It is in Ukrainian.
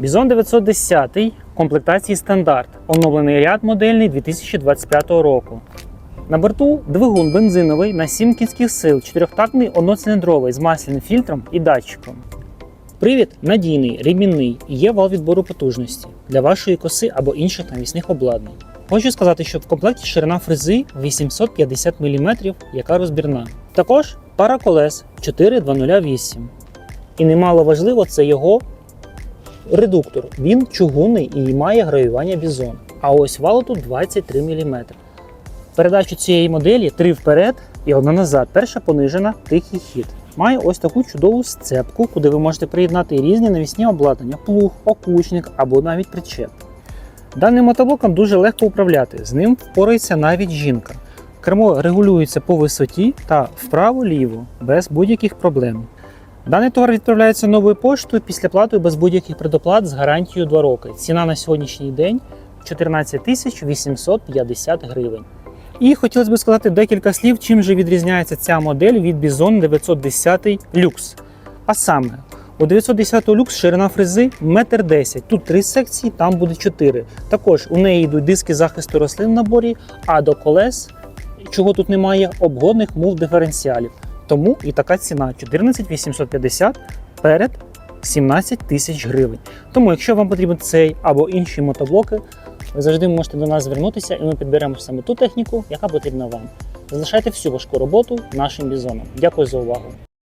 Бізон 910 комплектації стандарт. Оновлений ряд модельний 2025 року. На борту двигун бензиновий на 7 кінських сил, чотирьохтактний одноциліндровий з масляним фільтром і датчиком. Привід надійний, ремінний і є вал відбору потужності для вашої коси або інших навісних обладнань. Хочу сказати, що в комплекті ширина фрези 850 мм, яка розбірна. Також пара колес 4208. І немало важливо, це його редуктор. Він чугунний і має гравіювання бізон. А ось валу тут 23 мм. Передачу цієї моделі три вперед і одна назад. Перша понижена тихий хід. Має ось таку чудову сцепку, куди ви можете приєднати різні навісні обладнання, плуг, окучник або навіть причеп. Даним мотоблоком дуже легко управляти, з ним впорається навіть жінка. Кермо регулюється по висоті та вправо-ліво без будь-яких проблем. Даний товар відправляється новою поштою після плати без будь-яких предоплат з гарантією 2 роки. Ціна на сьогоднішній день 14 тисяч 850 гривень. І хотілося б сказати декілька слів, чим же відрізняється ця модель від Bison 910 Lux. А саме, у 910 Lux ширина фрези 1,10 м. Тут три секції, там буде 4. Також у неї йдуть диски захисту рослин в наборі, а до колес, чого тут немає, обгодних мув диференціалів. Тому і така ціна 14 850 перед 17 тисяч гривень. Тому, якщо вам потрібен цей або інші мотоблоки, ви завжди можете до нас звернутися, і ми підберемо саме ту техніку, яка потрібна вам. Залишайте всю важку роботу нашим бізоном. Дякую за увагу.